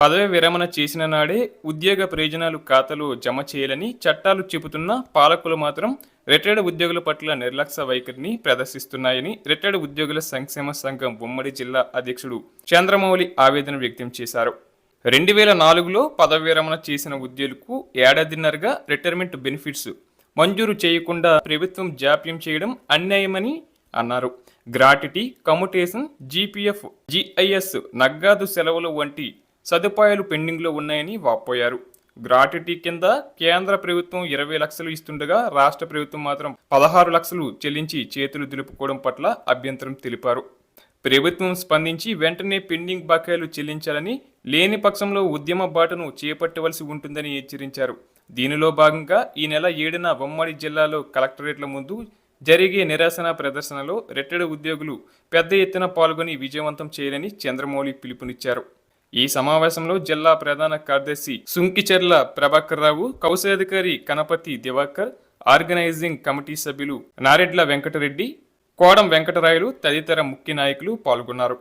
పదవి విరమణ చేసిన నాడే ఉద్యోగ ప్రయోజనాలు ఖాతాలో జమ చేయాలని చట్టాలు చెబుతున్న పాలకులు మాత్రం రిటైర్డ్ ఉద్యోగుల పట్ల నిర్లక్ష్య వైఖరిని ప్రదర్శిస్తున్నాయని రిటైర్డ్ ఉద్యోగుల సంక్షేమ సంఘం ఉమ్మడి జిల్లా అధ్యక్షుడు చంద్రమౌళి ఆవేదన వ్యక్తం చేశారు. రెండు వేల నాలుగులో పదవి విరమణ చేసిన ఉద్యోగులకు ఏడాదిన్నరగా రిటైర్మెంట్ బెనిఫిట్స్ మంజూరు చేయకుండా ప్రభుత్వం జాప్యం చేయడం అన్యాయమని అన్నారు. గ్రాటిటీ కమ్యుటేషన్ జీపీఎఫ్ జిఐఎస్ నగ్గాదు సెలవులు వంటి సదుపాయాలు పెండింగ్లో ఉన్నాయని వాపోయారు. గ్రాటిటీ కింద కేంద్ర ప్రభుత్వం ఇరవై లక్షలు ఇస్తుండగా రాష్ట్ర ప్రభుత్వం మాత్రం పదహారు లక్షలు చెల్లించి చేతులు దులుపుకోవడం పట్ల అభ్యంతరం తెలిపారు. ప్రభుత్వం స్పందించి వెంటనే పెండింగ్ బకాయిలు చెల్లించాలని లేని పక్షంలో ఉద్యమ బాటను చేపట్టవలసి ఉంటుందని హెచ్చరించారు. దీనిలో భాగంగా ఈ నెల ఏడున ఉమ్మడి జిల్లాలో కలెక్టరేట్ల ముందు జరిగే నిరసన ప్రదర్శనలో రిటైర్డ్ ఉద్యోగులు పెద్ద ఎత్తున పాల్గొని విజయవంతం చేయాలని చంద్రమౌళి పిలుపునిచ్చారు. ఈ సమావేశంలో జిల్లా ప్రధాన కార్యదర్శి సుంకిచెర్ల ప్రభాకర్ రావు కౌశాధికారి కనపతి దివాకర్ ఆర్గనైజింగ్ కమిటీ సభ్యులు నారెడ్ల వెంకటరెడ్డి కోడం వెంకటరాయలు తదితర ముఖ్య నాయకులు పాల్గొన్నారు.